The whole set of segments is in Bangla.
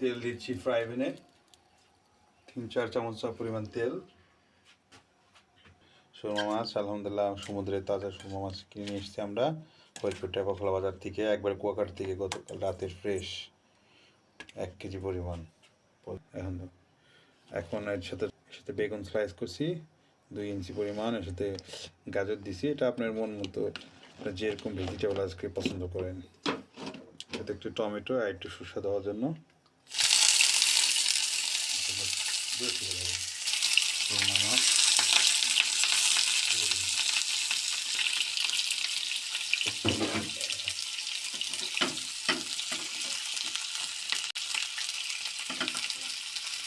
তেল দিচ্ছি ফ্রাই প্যানে তিন, চার চামচ পরিমাণ তেল। সুরমা মাছ, আলহামদুলিল্লাহ, সমুদ্রের তাজা সুরমা মাছ কিনে নিয়ে এসেছি আমরা ফরিদপুর টেপাখোলা বাজার থেকে, একবার কুয়াকাটা থেকে গতকাল রাতে ফ্রেশ এক কেজি পরিমাণ। এখন এখন এর সাথে সাথে বেগুন স্লাইস করছি, দুই ইঞ্চি পরিমাণ, এর সাথে গাজর দিছি, এটা আপনার মন মতো যেরকম ভেজিটেবল আজকে পছন্দ করেন। সাথে একটু টমেটো আর একটু সুস্বাদু হওয়ার জন্য। সুরমা মাছ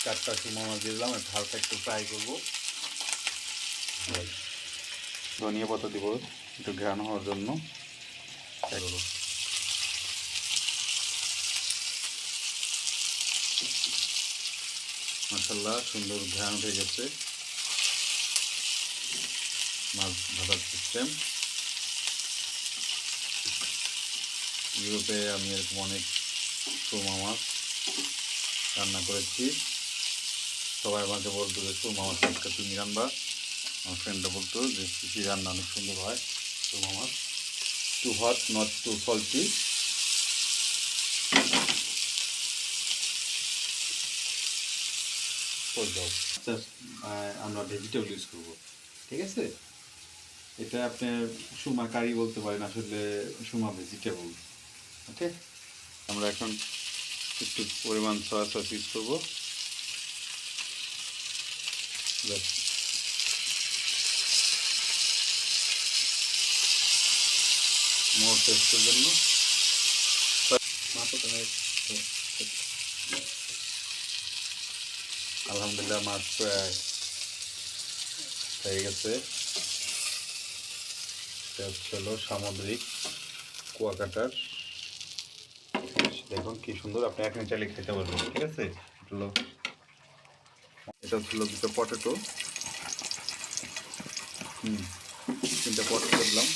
চারটা সুরমা মাছ দিলাম একটু হালকা একটু ফ্রাই করব। ধনিয়া পাতা দিব, একটু ঘ্রাণ হওয়ার জন্য। ফ্রাই মাসাল্লাহ সুন্দর ঘ্রাণ উঠে গেছে। মাছ ভাজার সিস্টেম ইউরোপে আমি এরকম অনেক সুরমা মাছ রান্না করেছি। সবাই আমাকে বলতো যে, সুরমা মাছ আজকে তুমি রান্না আমার ফ্রেন্ডরা বলতো যে, কৃষি রান্না অনেক সুন্দর হয়, সুরমা মাছ। Too hot not too salty আমরা ভেজিটেবল ইউজ করব। ঠিক আছে? এটা আপনি সুমা কারি বলতে পারেন, আসলে সুমা ভেজিটেবল ওকে? আমরা এখন একটু পরিমাণ সয়া সস ইউজ করব। মোর টেস্টের জন্য। আলহামদুলিল্লাহ মাছ প্রায় হয়ে গেছে। হলো সামুদ্রিক কুয়াকাটার দেখুন কি সুন্দর, আপনি এখন চাইলে খেতে পারবেন, ঠিক আছে? এটা হচ্ছিল দুটো পটেটো। হুম, তিনটা পটেটো দিলাম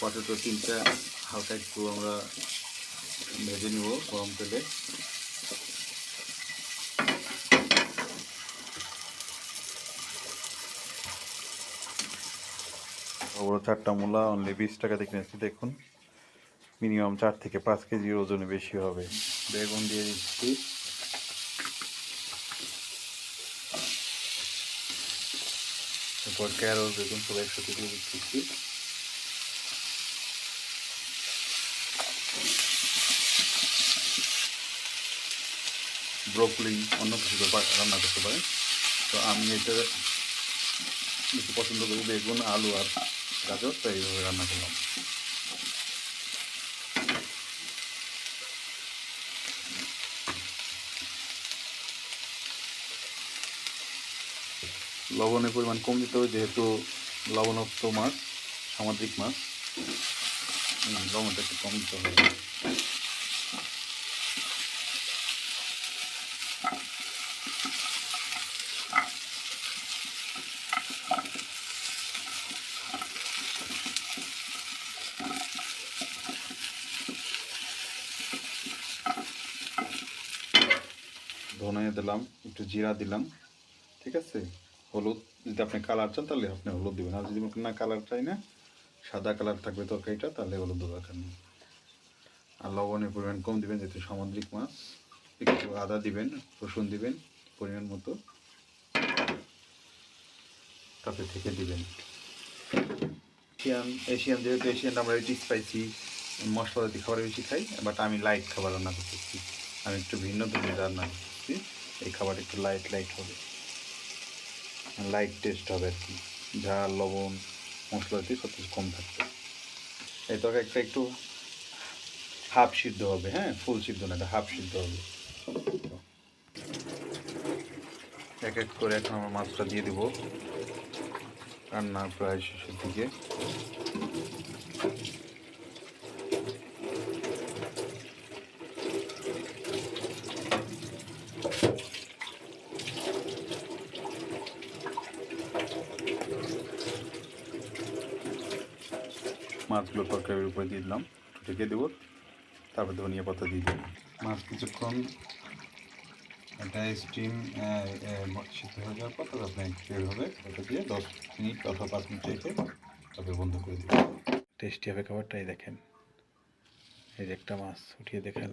পটেটো তিনটা, হালকা একটু আমরা ভেজে নিব গরম তেলে। বড় চারটা মূলা অনলি বিশ টাকা দিয়ে কিনেছি, দেখুন। মিনিমাম চার থেকে পাঁচ কেজির ওজনে বেশি হবে। বেগুন দিয়ে দিচ্ছি। তারপর ক্যারোট বেগুন সব একসাথে দিয়ে দিচ্ছি। ব্রোকলি, অন্য কিছু রান্না করতে পারেন তো আমি এটা বেশি পছন্দ করি বেগুন, আলু আর গাজর, তো এইভাবে রান্না করলাম। লবণের পরিমাণ কম দিতে হবে, যেহেতু লবণাক্ত মাছ, সামুদ্রিক মাছ। লবণটা একটু কম দিতে হবে। ধনিয়া দিলাম, একটু জিরা দিলাম, ঠিক আছে? হলুদ, যদি আপনি কালার চান তাহলে আপনি হলুদ দিবেন। আর যদি না কালার চাই না, সাদা কালার থাকবে তরকারিটা, তাহলে হলুদ দরকার নেই। আর লবণের পরিমাণ কম দিবেন, যেহেতু সামুদ্রিক মাছ, একটু আদা দিবেন, রসুন দিবেন, পরিমাণ মতো। তাতে থেকে দিবেন। এশিয়ান এশিয়ান যেহেতু এশিয়ান, আমরা একটু স্পাইসি মশলাজাতি খাবার বেশি খাই বাট আমি লাইট খাবার রান্না করতেছি। আমি একটু ভিন্ন ধরনের রান্না করতেছি। এই খাবার একটু লাইট লাইট হবে। লাইট টেস্ট হবে আর কি। ঝাল, লবণ মশলাজাতি সব কিছু কম থাকবে। এই তরকারিটা একটু হাফ সিদ্ধ হবে হ্যাঁ? ফুল সিদ্ধ না, এটা হাফ সিদ্ধ হবে। এক এক করে এখন আমরা মাছটা দিয়ে দিব। রান্না প্রায় শেষের দিকে। মাছগুলো তরকারির উপরে দিয়ে দিলাম। একটু ঢেকে দেবো। তারপর ধনিয়া পাতা দিয়ে দেবো মাছ কিছুক্ষণ এটা স্টিম সিদ্ধ হয়ে যাওয়ার পর তারপর বের হবে। ওটা দিয়ে দশ মিনিট অথবা পাঁচ মিনিট রেখে তারপরে বন্ধ করে দেবেন টেস্টি হবে খাবারটাই দেখেন। এই যে একটা মাছ উঠিয়ে দেখালাম।